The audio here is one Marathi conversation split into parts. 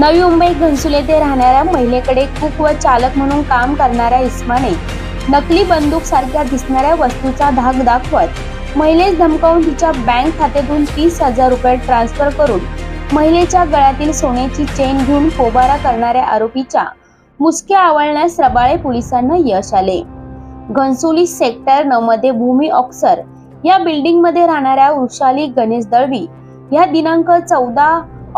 नवी मुंबई घनसुले येथे राहणाऱ्या महिलेकडे कुक व चालक म्हणून काम करणाऱ्या इस्माने नकली बंदूक सारख्या दिसणाऱ्या वस्तूचा धाक दाखवत महिलेस धमकावून तिच्या बँक खात्यातून तीस हजार रुपये ट्रान्सफर करून महिलेच्या गळ्यातील सोन्याची चेन घेऊन पोबारा करणाऱ्या आरोपीच्या मुसक्या आवळण्यास रबाळे पोलिसांना यश आले. घनसोली सेक्टर नऊ मध्ये भूमी ऑक्सर या बिल्डिंगमध्ये राहणाऱ्या वृषाली गणेश दळवी या दिनांक चौदा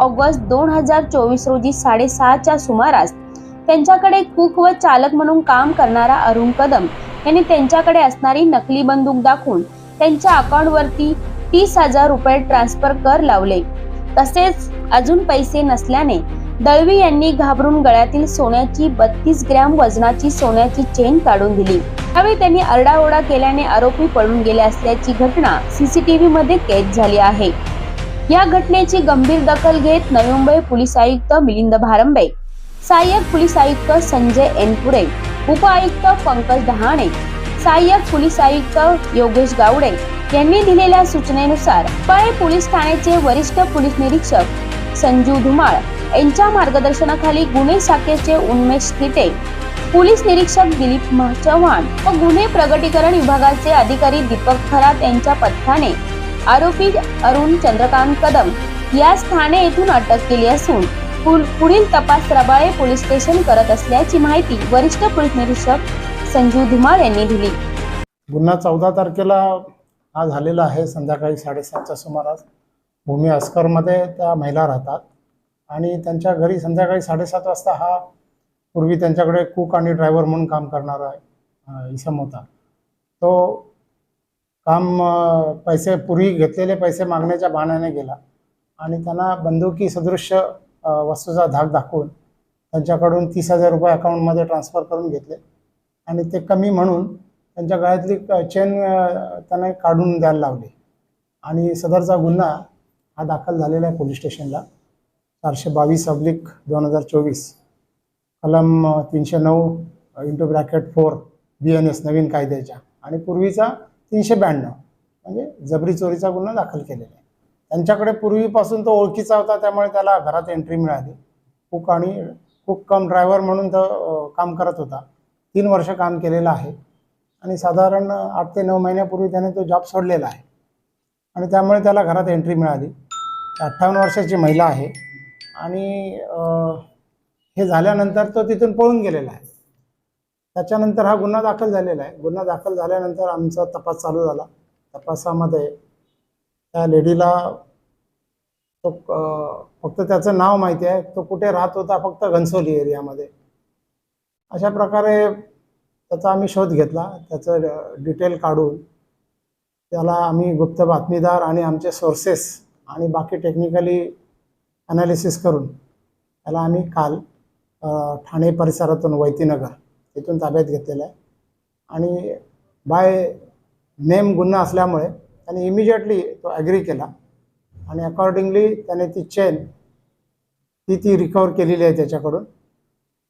ऑगस्ट दोन हजार चोवीस रोजी साडेसहाच्या सुमारास त्यांच्याकडे कुक व चालक म्हणून काम करणारा अरुण कदम यांनी त्यांच्याकडे असणारी नकली बंदूक दाखवून त्यांच्या अकाउंटवरती तीस हजार रुपये ट्रान्सफर कर लावले. तसेच अजून पैसे नसल्याने दळवी यांनी घाबरून गळ्यातील सोन्याची बत्तीस ग्रॅम वजनाची सोन्याची चेन काढून दिली. त्यावेळी त्यांनी आरडाओरडा केल्याने आरोपी पळून गेले असल्याची घटना सीसीटीव्ही मध्ये कैद झाली आहे. या घटनेची गंभीर दखल घेत नवी मुंबई पोलीस आयुक्त मिलिंद भारंबे सहाय्यक पोलीस आयुक्त संजय एनपुरे उपआयुक्त पंकज डहाणे सहाय्यक पोलीस आयुक्त योगेश गावडे यांनी दिलेल्या सूचनेनुसार पळे पोलीस ठाण्याचे वरिष्ठ पोलीस निरीक्षक संजू धुमाळ यांच्या मार्गदर्शनाखाली गुन्हे शाखेचे उन्मेष थिटे पोलीस निरीक्षक दिलीप चव्हाण व गुन्हे प्रगटीकरण विभागाचे अधिकारी दीपक खरात यांच्या पथकाने आरोपी अरुण चंद्रकांत कदम यास ठाणे येथून अटक केली असून पुढील तपास रबाळे पोलीस स्टेशन करत असल्याची माहिती वरिष्ठ पोलीस निरीक्षक संजीव धुमाळ यांनी दिली. गुन्हा चौदा तारखेला हा झालेला आहे संध्याकाळी साडेसातच्या सुमारास. भूमी अस्करमध्ये त्या महिला राहतात आणि त्यांच्या घरी संध्याकाळी साडेसात वाजता हा पूर्वी त्यांच्याकडे कुक आणि ड्रायव्हर म्हणून काम करणारा इसम होता. तो काम पैसे पूर्वी घेतलेले पैसे मागण्याच्या बहाण्याने गेला. आणि त्यांना बंदुकी सदृश्य वस्तूचा धाक दाखवून त्यांच्याकडून तीस हजार रुपये अकाउंटमध्ये ट्रान्सफर करून घेतले. आणि ते कमी म्हणून त्यांच्या गळ्यातली चेन त्याने काढून द्यायला लावली. आणि सदरचा गुन्हा हा दाखल झालेला आहे पोलीस स्टेशनला. चारशे बावीस अब्लिक दोन हजार चोवीस. कलम तीनशे नऊ into bracket four B N S नवीन कायद्याच्या. आणि पूर्वीचा तीनशे ब्याण्णव. म्हणजे जबरी चोरीचा गुन्हा दाखल केलेला आहे. त्यांच्याकडे पूर्वीपासून तो ओळखीचा होता त्यामुळे त्याला घरात एंट्री मिळाली. कुक आणि कुक कम ड्रायव्हर म्हणून तो काम करत होता. तीन वर्ष काम केलेलं आहे. आणि साधारण आठ ते नऊ महिन्यापूर्वी त्याने तो जॉब सोडलेला आहे. आणि त्यामुळे त्याला घरात एंट्री मिळाली. अठ्ठावन्न वर्षाची महिला आहे. आणि हे झाल्यानंतर तो तिथून पळून गेलेला आहे. त्याच्यानंतर हा गुन्हा दाखल झालेला आहे. गुन्हा दाखल झाल्यानंतर आमचा तपास चालू झाला. तपासामध्ये त्या लेडीला तो फक्त त्याचं नाव माहिती आहे. तो कुठे राहत होता फक्त घनसोली एरियामध्ये. अशा प्रकारे त्याचा आम्ही शोध घेतला. त्याचं डिटेल काढून त्याला आम्ही गुप्त बातमीदार आणि आमचे सोर्सेस आणि बाकी टेक्निकली ॲनालिसिस करून त्याला आम्ही काल ठाणे परिसरातून वैतीनगर तिथून ताब्यात घेतलेला आहे. आणि बाय नेम गुन्हा असल्यामुळे त्याने इमिजिएटली तो ॲग्री केला. आणि अकॉर्डिंगली त्याने ती चेन ती ती रिकवर केलेली आहे त्याच्याकडून.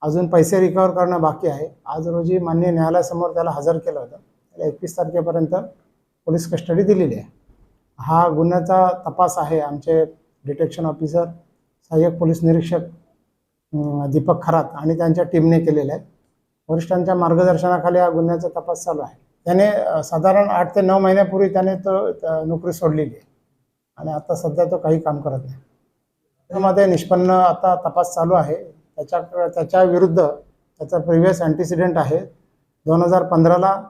अजून पैसे रिकवर करणं बाकी आहे. आज रोजी मान्य न्यायालयासमोर त्याला हजर केलं होतं. त्याला एकवीस तारखेपर्यंत पोलीस कस्टडी दिलेली आहे. हा गुन्ह्याचा तपास आहे आमचे डिटेक्शन ऑफिसर सहाय्यक पोलीस निरीक्षक दीपक खरात आणि त्यांच्या टीमने केलेला आहे. वरिष्ठांच्या मार्गदर्शनाखाली हा गुन्ह्याचा तपास चालू आहे. त्याने साधारण आठ ते नऊ महिन्यापूर्वी त्याने तो नोकरी सोडलेली आहे. आणि आता सध्या तो काही काम करत नाही. त्यामध्ये निष्पन्न आता तपास चालू आहे. त्याच्या त्याच्या विरुद्ध त्याचा प्रिव्हियस अँटिसिडेंट आहे. दोन हजार पंधराला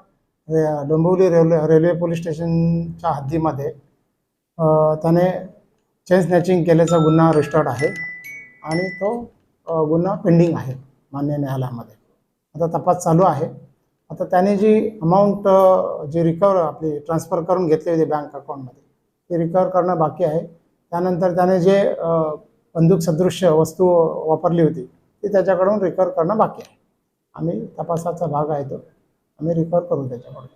रे- डोंबिवली रेल्वे रेल्वे पोलीस स्टेशनच्या हद्दीमध्ये त्याने चेन स्नॅचिंग केल्याचा गुन्हा रजिस्टर्ड आहे. आणि तो गुन्हा पेंडिंग आहे मान्य न्यायालयामध्ये. आता तपास चालू आहे. आता त्याने जी अमाऊंट जी रिकवर आपली ट्रान्सफर करून घेतली होती बँक अकाउंटमध्ये ती रिकवर करणं बाकी आहे. त्यानंतर त्याने जे बंदूक सदृश्य वस्तू वापरली होती ती त्याच्याकडून रिकवर करणं बाकी आहे. आम्ही तपासाचा भाग आहे तो. आम्ही रिकवर करू त्याच्याकडून.